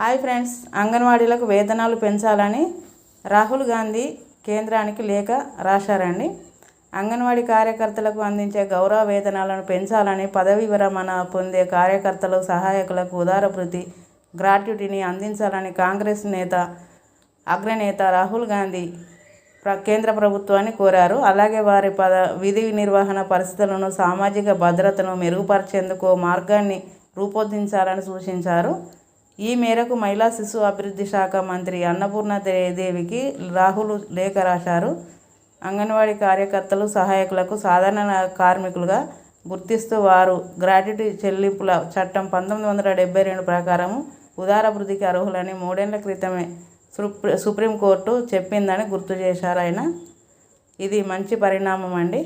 Hi friends అంగన్వాడీలకు వేతనాలు పెంచాలని రాహుల్ గాంధీ కేంద్రానికి లేఖ రాశారండి. అంగన్వాడీ కార్యకర్తలకు అందించే గౌరవ వేతనాలను పెంచాలని పదవి విరమణ పొందే కార్యకర్తలు సహాయకులకు ఉదారభృతి గ్రాట్యుటీని అందించాలని కాంగ్రెస్ నేత అగ్రనేత రాహుల్ గాంధీ ప్ర కేంద్ర ప్రభుత్వాన్ని కోరారు. అలాగే వారి పద విధి నిర్వహణ పరిస్థితులను సామాజిక భద్రతను మెరుగుపరిచేందుకు మార్గాన్ని రూపొందించాలని సూచించారు. ఈ మేరకు మహిళా శిశు అభివృద్ధి శాఖ మంత్రి అన్నపూర్ణ దేవికి రాహుల్ లేఖ రాశారు. అంగన్వాడీ కార్యకర్తలు సహాయకులకు సాధారణ కార్మికులుగా గుర్తిస్తూ వారు గ్రాట్యుటీ చెల్లింపుల చట్టం పంతొమ్మిది వందల డెబ్బై రెండు ప్రకారం ఉదారభృతికి అర్హులని మూడేళ్ళ క్రితమే సుప్రీంకోర్టు చెప్పిందని గుర్తు చేశారు ఆయన. ఇది మంచి పరిణామం అండి.